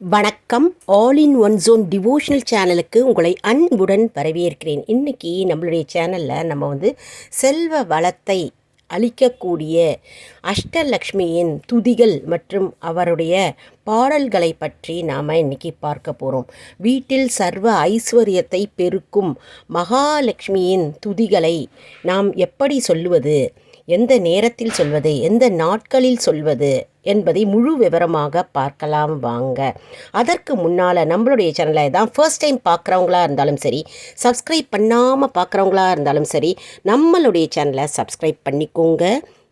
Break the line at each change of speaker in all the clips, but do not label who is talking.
வணக்கம். All in one zone devotional சேனலுக்கு உங்களை அன்புடன் வரவேற்கிறேன். இன்றைக்கி நம்மளுடைய சேனலில் நம்ம வந்து செல்வ வளத்தை அளிக்கக்கூடிய அஷ்டலக்ஷ்மியின் துதிகள் மற்றும் அவருடைய பாடல்களை பற்றி நாம் இன்னைக்கு பார்க்க போகிறோம் வீட்டில் சர்வ ஐஸ்வர்யத்தை பெருக்கும் மகாலட்சுமியின் துதிகளை நாம் எப்படி சொல்லுவது? எந்த நேரத்தில் சொல்வது எந்த நாட்களில் சொல்வது என்பதை முழு விவரமாக பார்க்கலாம் வாங்க. அதற்கு முன்னால் நம்மளுடைய சேனலை தான் ஃபர்ஸ்ட் டைம் பார்க்குறவங்களா இருந்தாலும் சரி சப்ஸ்கிரைப் பண்ணாமல் பார்க்குறவங்களா இருந்தாலும் சரி நம்மளுடைய சேனலை சப்ஸ்கிரைப் பண்ணிக்கோங்க.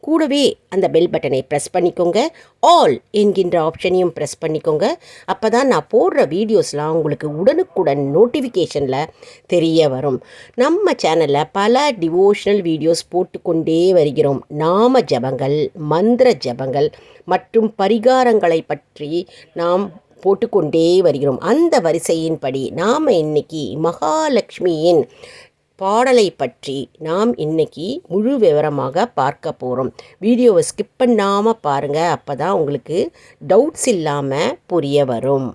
கூடவே அந்த பெல் பட்டனை ப்ரெஸ் பண்ணிக்கோங்க. ஆல் என்கின்ற ஆப்ஷனையும் ப்ரெஸ் பண்ணிக்கோங்க. அப்போ தான் நான் போடுற வீடியோஸ்லாம் உங்களுக்கு உடனுக்குடன் நோட்டிஃபிகேஷனில் தெரிய வரும். நம்ம சேனலில் பல டிவோஷனல் வீடியோஸ் போட்டுக்கொண்டே வருகிறோம். நாம ஜபங்கள் மந்திர ஜபங்கள் மற்றும் பரிகாரங்களை பற்றி நாம் போட்டுக்கொண்டே வருகிறோம். அந்த வரிசையின்படி நாம் இன்னைக்கு மகாலட்சுமியின் பாடலை பற்றி நாம் இன்னைக்கு முழு விவரமாக பார்க்க போகிறோம் வீடியோவை ஸ்கிப் பண்ணாமல் பாருங்கள் அப்போ தான் உங்களுக்கு டவுட்ஸ் இல்லாமல் புரிய வரும்.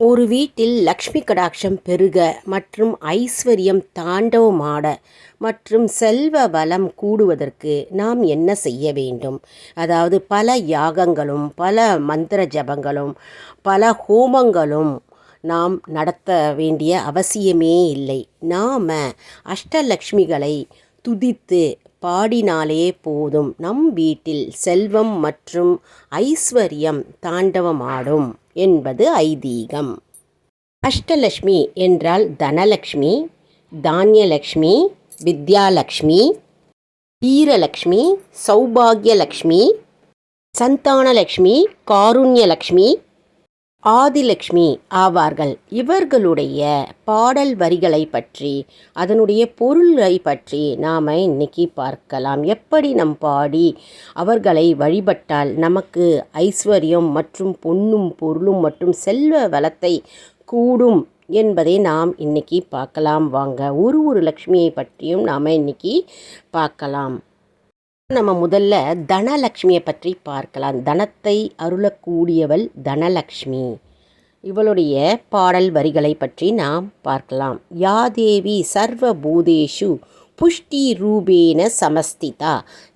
ஒரு வீட்டில் லக்ஷ்மி கடாட்சம் பெருக மற்றும் ஐஸ்வர்யம் தாண்டவமாட மற்றும் செல்வ வளம் கூடுவதற்கு நாம் என்ன செய்ய வேண்டும்? அதாவது பல யாகங்களும் பல மந்திர ஜபங்களும் பல ஹோமங்களும் நாம் நடத்த வேண்டிய அவசியமே இல்லை. நாம் அஷ்டலக்ஷ்மிகளை துதித்து பாடினாலே போதும். நம் வீட்டில் செல்வம் மற்றும் ஐஸ்வர்யம் தாண்டவமாடும் என்பது ஐதீகம். அஷ்டலக்ஷ்மி என்றால் தனலக்ஷ்மி தானியலக்ஷ்மி வித்யாலக்ஷ்மி வீரலக்ஷ்மி சௌபாகியலக்ஷ்மி சந்தானலக்ஷ்மி காருண்யலக்ஷ்மி ஆதிலக்ஷ்மி ஆவார்கள். இவர்களுடைய பாடல் வரிகளை பற்றி அதனுடைய பொருளை பற்றி நாம் இன்னைக்கு பார்க்கலாம். எப்படி நம் பாடி அவர்களை வழிபட்டால் நமக்கு ஐஸ்வர்யம் மற்றும் பொன்னும் பொருளும் மற்றும் செல்வ வளத்தை கூடும் என்பதை நாம் இன்னைக்கு பார்க்கலாம். வாங்க ஒரு ஒரு லக்ஷ்மியை பற்றியும் நாம் இன்னைக்கு பார்க்கலாம். நம்ம முதல்ல தனலக்ஷ்மியை பற்றி பார்க்கலாம். தனத்தை அருளக்கூடியவள் தனலக்ஷ்மி. இவளுடைய பாடல் வரிகளை பற்றி நாம் பார்க்கலாம். யாதேவி சர்வ பூதேஷு புஷ்டி ரூபேன சமஸ்திதா.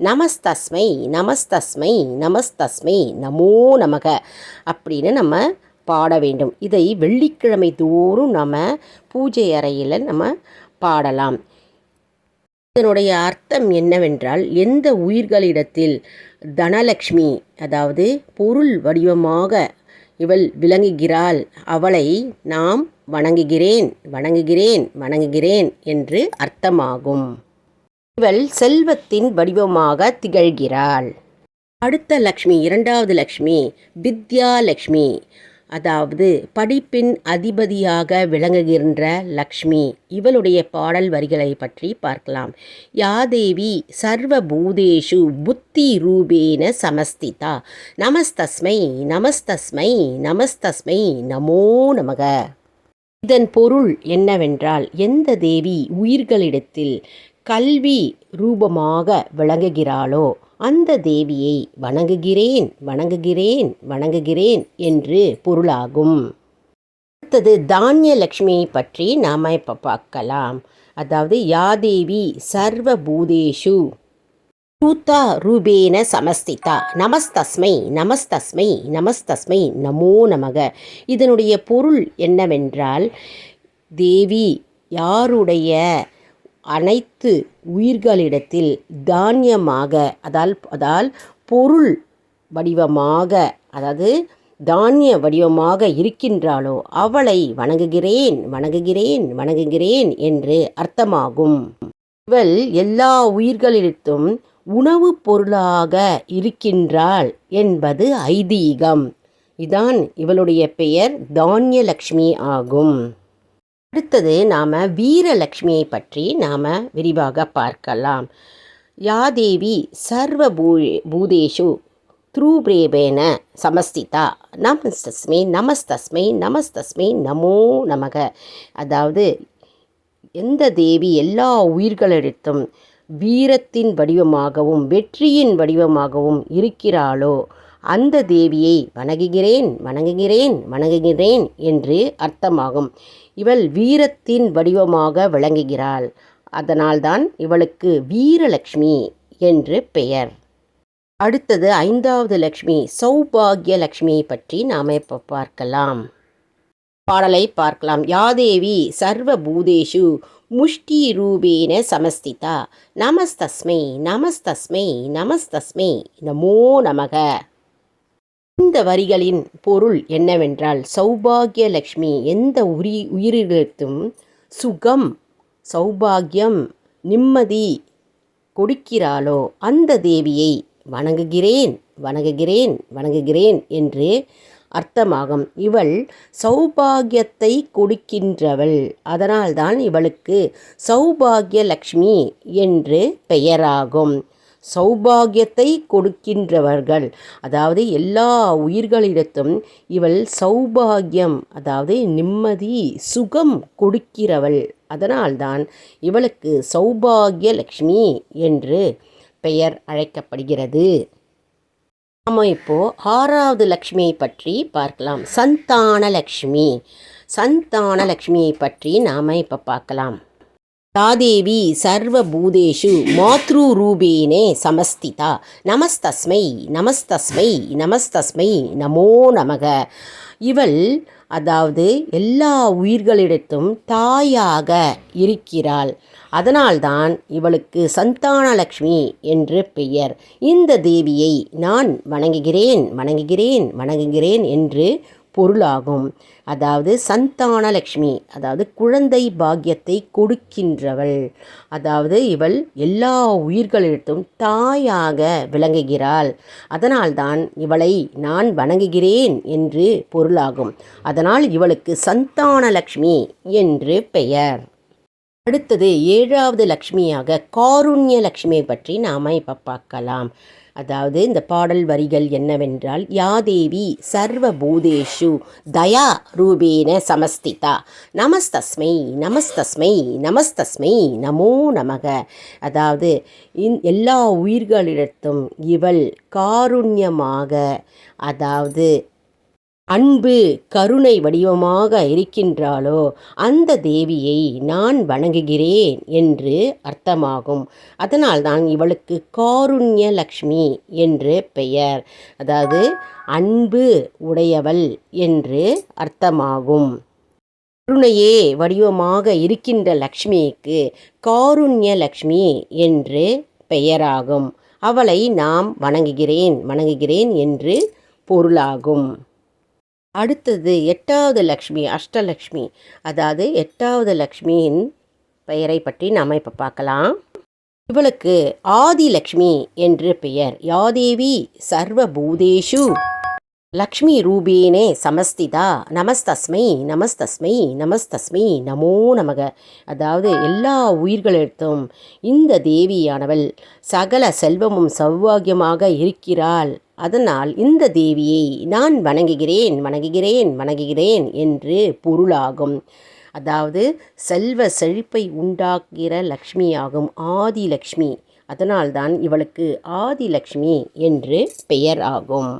நமஸ்தஸ்மை நமஸ்தஸ்மை நமஸ்தஸ்மை நமோ நமக அப்படின்னு நம்ம பாட வேண்டும். இதை வெள்ளிக்கிழமை தோறும் நம்ம பூஜை அறையில் நம்ம பாடலாம். இதனுடைய அர்த்தம் என்னவென்றால் எந்த உயிர்களிடத்தில் தனலக்ஷ்மி அதாவது பொருள் வடிவமாக இவள் விளங்குகிறாள் அவளை நாம் வணங்குகிறேன் வணங்குகிறேன் வணங்குகிறேன் என்று அர்த்தமாகும். இவள் செல்வத்தின் வடிவமாக திகழ்கிறாள். அடுத்த லக்ஷ்மி இரண்டாவது லக்ஷ்மி வித்யாலக்ஷ்மி அதாவது படிப்பின் அதிபதியாக விளங்குகின்ற லக்ஷ்மி. இவளுடைய பாடல் வரிகளை பற்றி பார்க்கலாம். யாதேவி சர்வ பூதேஷு புத்தி ரூபேன சமஸ்திதா. நமஸ்தஸ்மை நமஸ்தஸ்மை நமஸ்தஸ்மை நமோ நமக. இதன் பொருள் என்னவென்றால் எந்த தேவி உயிர்களிடத்தில் கல்வி ரூபமாக விளங்குகிறாளோ அந்த தேவியை வணங்குகிறேன் வணங்குகிறேன் வணங்குகிறேன் என்று பொருளாகும். அடுத்தது தானிய லக்ஷ்மியை பற்றி நாம் இப்போ பார்க்கலாம். அதாவது யாதேவி சர்வ பூதேஷு பூதா ரூபேன சமஸ்திதா. நமஸ்தஸ்மை நமஸ்தஸ்மை நமஸ்தஸ்மை நமோ நமக. இதனுடைய பொருள் என்னவென்றால் தேவி யாருடைய அனைத்து உயிர்களிடத்தில் தானியமாக அதால் அதால் பொருள் வடிவமாக அதாவது தானிய வடிவமாக இருக்கின்றாளோ அவளை வணங்குகிறேன் வணங்குகிறேன் வணங்குகிறேன் என்று அர்த்தமாகும். இவள் எல்லா உயிர்களிடத்தும் உணவுப் பொருளாக இருக்கின்றாள் என்பது ஐதீகம். இதான் இவளுடைய பெயர் தானியலக்ஷ்மி ஆகும். அடுத்தது நாம் வீரலக்ஷ்மியை பற்றி நாம் விரிவாக பார்க்கலாம். யாதேவி சர்வ பூ பூதேஷு த்ரூபிரேபேன சமஸ்திதா. நமஸ்தஸ்மை நமஸ்தஸ்மை நமஸ்தஸ்மை நமோ நமக. அதாவது எந்த தேவி எல்லா உயிர்களிடத்தும் வீரத்தின் வடிவமாகவும் வெற்றியின் வடிவமாகவும் இருக்கிறாளோ அந்த தேவியை வணங்குகிறேன் வணங்குகிறேன் வணங்குகிறேன் என்று அர்த்தமாகும். இவள் வீரத்தின் வடிவமாக விளங்குகிறாள். அதனால்தான் இவளுக்கு வீரலட்சுமி என்று பெயர். அடுத்தது ஐந்தாவது லக்ஷ்மி சௌபாகிய லக்ஷ்மியை பற்றி நாம் இப்போ பார்க்கலாம். பாடலை பார்க்கலாம். யாதேவி சர்வபூதேஷு முஷ்டி ரூபேன சமஸ்திதா. நமஸ்தஸ்மை நமஸ்தஸ்மை நமஸ்தஸ்மை நமோ நமக. இந்த வரிகளின் பொருள் என்னவென்றால் சௌபாகிய லக்ஷ்மி எந்த உரி உயிரிழத்தும் சுகம் சௌபாகியம் நிம்மதி கொடுக்கிறாளோ அந்த தேவியை வணங்குகிறேன் வணங்குகிறேன் வணங்குகிறேன் என்று அர்த்தமாகும். இவள் சௌபாகியத்தை கொடுக்கின்றவள். அதனால்தான் இவளுக்கு சௌபாகிய லக்ஷ்மி என்று பெயராகும். சௌபாகியத்தை கொடுக்கின்றவர்கள். அதாவது எல்லா உயிர்களிடத்தும் இவள் சௌபாகியம் அதாவது நிம்மதி சுகம் கொடுக்கிறவள். அதனால்தான் இவளுக்கு சௌபாகிய லக்ஷ்மி என்று பெயர் அழைக்கப்படுகிறது. நாம் இப்போது ஆறாவது லக்ஷ்மியை பற்றி பார்க்கலாம். சந்தான லக்ஷ்மி சந்தான லக்ஷ்மியை பற்றி நாம் இப்போ பார்க்கலாம். தாதேவி சர்வபூதேஷு மாத்ரு ரூபேனே சமஸ்திதா. நமஸ்தஸ்மை நமஸ்தஸ்மை நமஸ்தஸ்மை நமோ நமக. இவள் அதாவது எல்லா உயிர்களிடத்தும் தாயாக இருக்கிறாள். அதனால்தான் இவளுக்கு சந்தானலக்ஷ்மி என்று பெயர். இந்த தேவியை நான் வணங்குகிறேன் வணங்குகிறேன் வணங்குகிறேன் என்று பொருளாகும். அதாவது சந்தான லக்ஷ்மி அதாவது குழந்தை பாக்கியத்தை கொடுக்கின்றவள். அதாவது இவள் எல்லா உயிர்களிடத்தும் தாயாக விளங்குகிறாள். அதனால்தான் இவளை நான் வணங்குகிறேன் என்று பொருளாகும். அதனால் இவளுக்கு சந்தானலக்ஷ்மி என்று பெயர். அடுத்தது ஏழாவது லக்ஷ்மியாக காருண்ய லக்ஷ்மியை பற்றி நாம் இப்போ பார்க்கலாம். அதாவது இந்த பாடல் வரிகள் என்னவென்றால் யாதேவி சர்வ பூதேஷு தயா ரூபேன சமஸ்திதா. நமஸ்தஸ்மை நமஸ்தஸ்மை நமஸ்தஸ்மை நமோ நமக. அதாவது இந் எல்லா உயிர்களிடத்தும் இவள் காருண்யமாக அதாவது அன்பு கருணை வடிவமாக இருக்கின்றாளோ அந்த தேவியை நான் வணங்குகிறேன் என்று அர்த்தமாகும். அதனால்தான் இவளுக்கு காருண்ய லக்ஷ்மி என்று பெயர். அதாவது அன்பு உடையவள் என்று அர்த்தமாகும். கருணையே வடிவமாக இருக்கின்ற லக்ஷ்மிக்கு காருண்ய லக்ஷ்மி என்று பெயராகும். அவளை நாம் வணங்குகிறேன் வணங்குகிறேன் என்று பொருளாகும். அடுத்தது எட்டாவது லக்ஷ்மி அஷ்டலக்ஷ்மி. அதாவது எட்டாவது லக்ஷ்மியின் பெயரை பற்றி நாம் இப்போ பார்க்கலாம். இவளுக்கு ஆதிலக்ஷ்மி என்று பெயர். யாதேவி சர்வபூதேஷு. லக்ஷ்மி ரூபேனே சமஸ்திதா நமஸ்தஸ்மை நமஸ்தஸ்மை நமஸ்தஸ்மை நமோ நமக. அதாவது எல்லா உயிர்களிடத்தும் இந்த தேவியானவள் சகல செல்வமும் சௌபாகியமாக இருக்கிறாள். அதனால் இந்த தேவியை நான் வணங்குகிறேன் வணங்குகிறேன் வணங்குகிறேன் என்று பொருளாகும். அதாவது செல்வ செழிப்பை உண்டாக்குகிற லக்ஷ்மியாகும் ஆதிலக்ஷ்மி. அதனால்தான் இவளுக்கு ஆதிலக்ஷ்மி என்று பெயர் ஆகும்.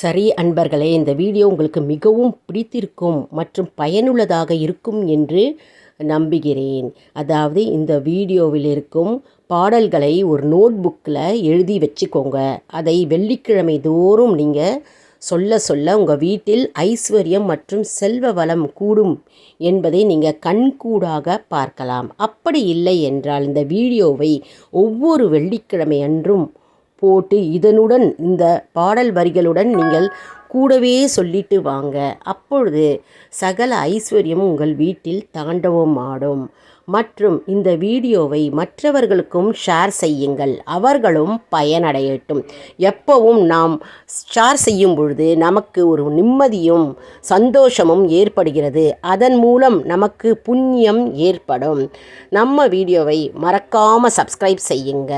சரி அன்பர்களே இந்த வீடியோ உங்களுக்கு மிகவும் பிடித்திருக்கும் மற்றும் பயனுள்ளதாக இருக்கும் என்று நம்புகிறேன். அதாவது இந்த வீடியோவில் இருக்கும் பாடல்களை ஒரு நோட் புக்கில் எழுதி வச்சுக்கோங்க. அதை வெள்ளிக்கிழமை தோறும் நீங்கள் சொல்ல சொல்ல உங்கள் வீட்டில் ஐஸ்வர்யம் மற்றும் செல்வ வளம் கூடும் என்பதை நீங்கள் கண்கூடாக பார்க்கலாம். அப்படி இல்லை என்றால் இந்த வீடியோவை ஒவ்வொரு வெள்ளிக்கிழமை அன்றும் போட்டு இதனுடன் இந்த பாடல் வரிகளுடன் நீங்கள் கூடவே சொல்லிட்டு வாங்க. அப்பொழுது சகல ஐஸ்வர்யம் உங்கள் வீட்டில் தாண்டவம் ஆடும் மற்றும் இந்த வீடியோவை மற்றவர்களுக்கும் ஷேர் செய்யுங்கள். அவர்களும் பயனடையட்டும். எப்பவும் நாம் ஷேர் செய்யும் பொழுது நமக்கு ஒரு நிம்மதியும் சந்தோஷமும் ஏற்படுகிறது. அதன் மூலம் நமக்கு புண்ணியம் ஏற்படும். நம்ம வீடியோவை மறக்காமல் சப்ஸ்கிரைப் செய்யுங்க.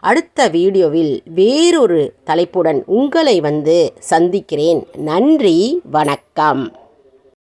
அடுத்த வீடியோவில் வேறொரு தலைப்புடன் உங்களை வந்து சந்திக்கிறேன். நன்றி வணக்கம்.